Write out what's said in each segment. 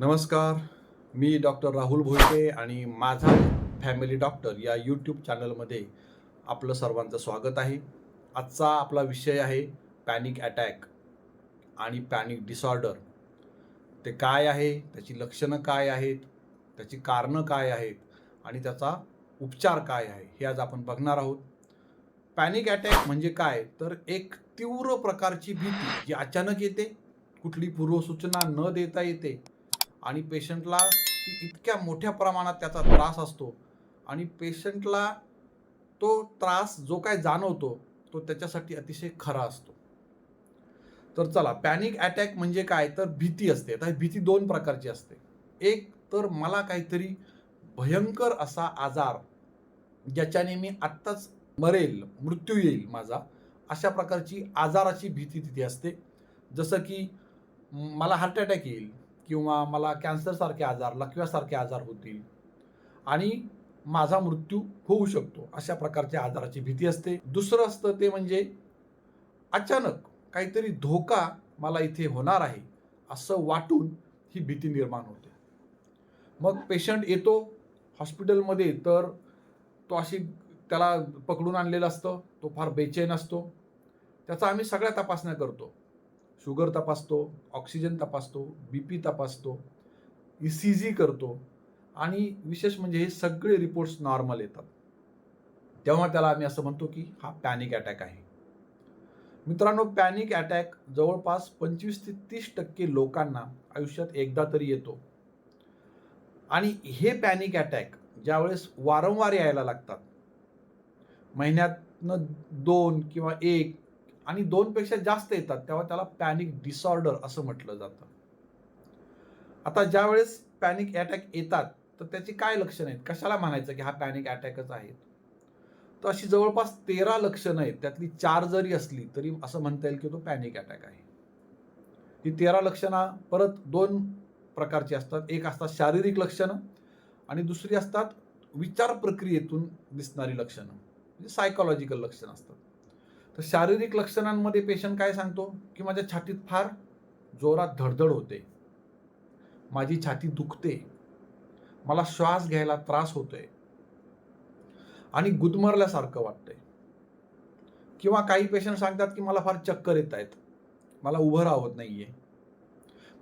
नमस्कार मी डॉक्टर राहुल भोईटे आणि माझा फॅमिली डॉक्टर या यूट्यूब चॅनलमध्ये आपलं सर्वांचं स्वागत आहे. आजचा आपला विषय आहे पॅनिक अटॅक आणि पॅनिक डिसऑर्डर ते काय आहे त्याची लक्षणं काय आहेत त्याची कारणं काय आहेत आणि त्याचा उपचार काय आहे हे आज आपण बघणार आहोत. पॅनिक अटॅक म्हणजे काय? तर एक तीव्र प्रकारची भीती जी अचानक येते कुठली पूर्वसूचना न देता येते आणि पेशंटला इतक्या मोठ्या प्रमाणात त्याचा त्रास असतो. आणि पेशंटला तो त्रास जो काय जाणवतो तो त्याच्यासाठी अतिशय खरा असतो. तर चला पॅनिक अटॅक म्हणजे काय? तर भीती असते. तर भीती दोन प्रकारची असते. एक तर मला काहीतरी भयंकर असा आजार ज्याच्याने मी आत्ताच मरेल मृत्यू येईल माझा अशा प्रकारची आजाराची भीती तिथे असते. जसं की मला हार्ट अटॅक येईल. किंवा मला कॅन्सरसारखे आजार लकव्यासारखे आजार होतील. आणि माझा मृत्यू होऊ शकतो अशा प्रकारच्या आजाराची भीती असते. दुसरं असतं ते म्हणजे अचानक काहीतरी धोका मला इथे होणार आहे असं वाटून ही भीती निर्माण होते. मग पेशंट येतो हॉस्पिटलमध्ये तर तो अशी त्याला पकडून आणलेला असतं तो फार बेचैन असतो. त्याचा आम्ही सगळ्या तपासण्या करतो. शुगर तपासतो ऑक्सिजन तपासतो बी पी तपासतो ई सी जी करतो आणि विशेष म्हणजे हे सगळे रिपोर्ट्स नॉर्मल येतात. तेव्हा त्याला आम्ही असं म्हणतो की हा पॅनिक अटॅक आहे. मित्रांनो पॅनिक अटॅक जवळपास पंचवीस ते तीस टक्के लोकांना आयुष्यात एकदा तरी येतो. आणि हे पॅनिक अटॅक ज्यावेळेस वारंवार यायला लागतात महिन्यातनं दोन किंवा एक आणि दोनपेक्षा जास्त येतात तेव्हा त्याला पॅनिक डिसऑर्डर असं म्हटलं जातं. आता ज्या वेळेस पॅनिक अटॅक येतात तर त्याची काय लक्षणं आहेत? कशाला म्हणायचं की हा पॅनिक अटॅकच आहे? तर अशी जवळपास तेरा लक्षणं आहेत. त्यातली चार जरी असली तरी असं म्हणता येईल की तो पॅनिक अटॅक आहे. ही तेरा लक्षणं परत दोन प्रकारची असतात. एक असतात शारीरिक लक्षणं आणि दुसरी असतात विचार प्रक्रियेतून दिसणारी लक्षणं. म्हणजे सायकोलॉजिकल लक्षणं असतात. तर शारीरिक लक्षणांमध्ये पेशंट काय सांगतो? की माझ्या छातीत फार जोरात धडधड होते. माझी छाती दुखते. मला श्वास घ्यायला त्रास होतोय. आणि गुदमरल्यासारखं वाटतंय. किंवा काही पेशंट सांगतात की मला फार चक्कर येत आहेत. मला उभं राहत आहे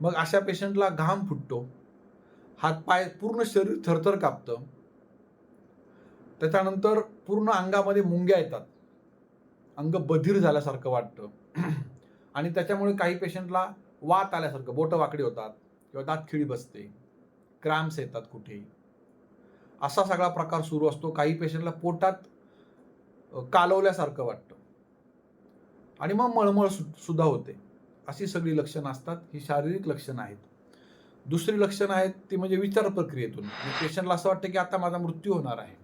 मग अशा पेशंटला घाम फुटतो. हातपाय पूर्ण शरीर थरथर कापतं. त्याच्यानंतर पूर्ण अंगामध्ये मुंग्या येतात. अंग बधीर झाल्यासारखं वाटतं. आणि त्याच्यामुळे काही पेशंटला वात आल्यासारखं बोटं वाकडी होतात किंवा दात खिळी बसते. क्रॅम्स येतात कुठे असा सगळा प्रकार सुरू असतो. काही पेशंटला पोटात कालवल्यासारखं वाटतं. आणि मग मळमळ सु सुद्धा होते. अशी सगळी लक्षणं असतात. ही शारीरिक लक्षणं आहेत. दुसरी लक्षणं आहेत ती म्हणजे विचार प्रक्रियेतून. पेशंटला असं वाटतं की आता माझा मृत्यू होणार आहे.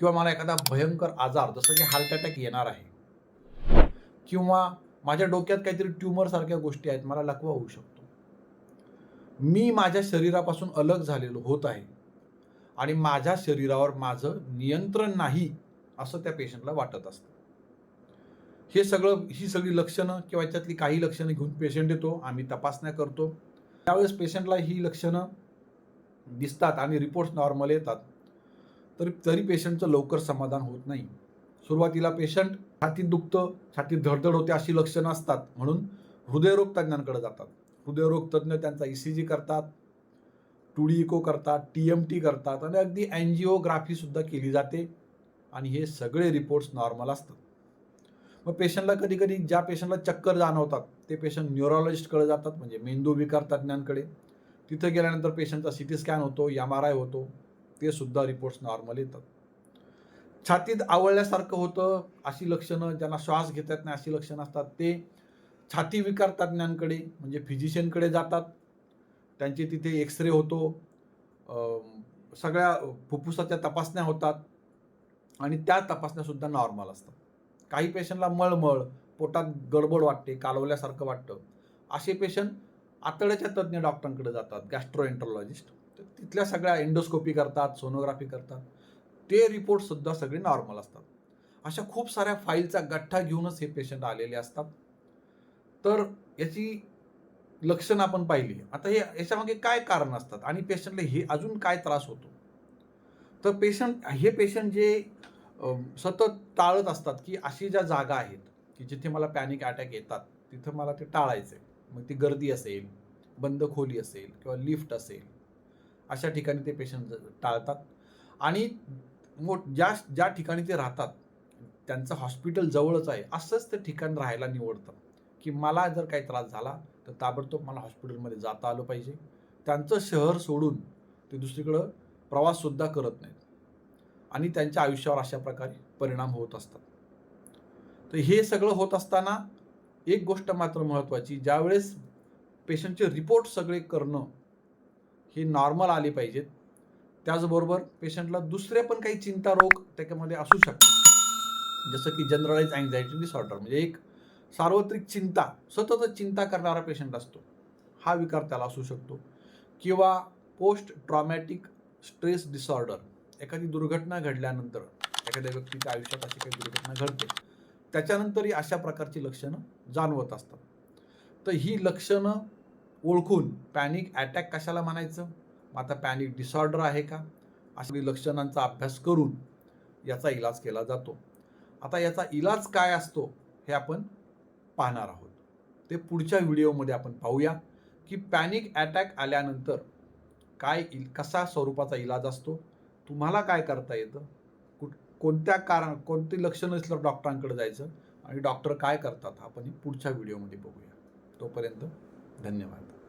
किंवा मला एखादा भयंकर आजार जसं की हार्ट अटॅक येणार आहे किंवा माझ्या डोक्यात काहीतरी ट्युमर सारख्या गोष्टी आहेत मला लकवा होऊ शकतो. मी माझ्या शरीरापासून अलग झालेलो होत आहे आणि माझ्या शरीरावर माझं नियंत्रण नाही असं त्या पेशंटला वाटत असतं. हे सगळं ही सगळी लक्षणं किंवा याच्यातली काही लक्षणं घेऊन पेशंट येतो आम्ही तपासण्या करतो. त्यावेळेस पेशंटला ही लक्षणं दिसतात आणि रिपोर्ट्स नॉर्मल येतात. तरी तरी पेशंटचं लवकर समाधान होत नाही. सुरुवातीला पेशंट छातीत दुखतं छातीत धडधड होते अशी लक्षणं असतात. म्हणून हृदयरोग तज्ज्ञांकडे जातात. हृदयरोग तज्ज्ञ त्यांचा ई सी जी करतात टू डी इको करतात टी एम टी करतात आणि अगदी अँजिओग्राफीसुद्धा केली जाते आणि हे सगळे रिपोर्ट्स नॉर्मल असतात. मग पेशंटला कधी कधी ज्या पेशंटला चक्कर जाणवतात ते पेशंट न्यूरोलॉजिस्टकडे जातात म्हणजे मेंदू विकार तज्ज्ञांकडे. तिथं गेल्यानंतर पेशंटचा सी टी स्कॅन होतो एम आर आय होतो. ते सुद्धा रिपोर्ट्स नॉर्मल येतात. छातीत आवळल्यासारखं होतं अशी लक्षणं ज्यांना श्वास घेता येत नाही अशी लक्षणं असतात. ते छाती विकार तज्ज्ञांकडे म्हणजे फिजिशियनकडे जातात. त्यांचे तिथे एक्सरे होतो. सगळ्या फुफ्फुसाच्या तपासण्या होतात. आणि त्या तपासण्यासुद्धा नॉर्मल असतात. काही पेशंटला मळमळ पोटात गडबड वाटते कालवल्यासारखं वाटतं. असे पेशंट आतड्याच्या तज्ज्ञ डॉक्टरांकडे जातात गॅस्ट्रोएंट्रोलॉजिस्ट तिथल्या सगळ्या एंडोस्कोपी करतात सोनोग्राफी करतात. ते रिपोर्ट सुद्धा सगळे नॉर्मल असतात. अशा खूप साऱ्या फाईलचा गठ्ठा घेऊनच हे पेशंट आलेले असतात. तर याची लक्षणं आपण पाहिली. आता हे याच्यामागे काय कारण असतात? आणि पेशंटला हे अजून काय त्रास होतो? तर पेशंट हे पेशंट जे सतत टाळत असतात की अशी ज्या जागा आहेत की जिथे मला पॅनिक अटॅक येतात तिथं मला ते टाळायचं आहे मग ती गर्दी असेल बंद खोली असेल किंवा लिफ्ट असेल अशा ठिकाणी ते पेशंट टाळतात. आणि मोठ ज्या ज्या ठिकाणी ते राहतात त्यांचं हॉस्पिटल जवळच आहे असंच ते ठिकाण राहायला निवडतं. की मला जर काही त्रास झाला तर ताबडतोब मला हॉस्पिटलमध्ये जाता आलं पाहिजे. त्यांचं शहर सोडून ते दुसरीकडं प्रवाससुद्धा करत नाहीत. आणि त्यांच्या आयुष्यावर अशा प्रकारे परिणाम होत असतात. तर हे सगळं होत असताना एक गोष्ट मात्र महत्त्वाची ज्यावेळेस पेशंटचे रिपोर्ट सगळे करणं ही नॉर्मल आली पाहिजेत. त्याचबरोबर पेशंटला दुसरे पण काही चिंता रोग त्याच्यामध्ये असू शकतात. जसं की जनरलाइज अँझायटी डिसऑर्डर म्हणजे एक सार्वत्रिक चिंता सतत चिंता करणारा पेशंट असतो. हा विकार त्याला असू शकतो. किंवा पोस्ट ट्रॉमॅटिक स्ट्रेस डिसऑर्डर एखादी दुर्घटना घडल्यानंतर एखाद्या व्यक्तीच्या आयुष्यात अशी काही दुर्घटना घडते. त्याच्यानंतरही अशा प्रकारची लक्षणं जाणवत असतात. तर ही लक्षणं ओळखून पॅनिक अटॅक कशाला म्हणायचं? मग आता पॅनिक डिसऑर्डर आहे का? अशा लक्षणांचा अभ्यास करून याचा इलाज केला जातो. आता याचा इलाज काय असतो हे आपण पाहणार आहोत. ते पुढच्या व्हिडिओमध्ये आपण पाहूया की पॅनिक अटॅक आल्यानंतर काय इल कसा स्वरूपाचा इलाज असतो? तुम्हाला काय करता येतं? कुठ कोणत्या कारण कोणती लक्षणं असल्यावर डॉक्टरांकडे जायचं? आणि डॉक्टर काय करतात? आपण हे पुढच्या व्हिडिओमध्ये बघूया. तोपर्यंत धन्यवाद.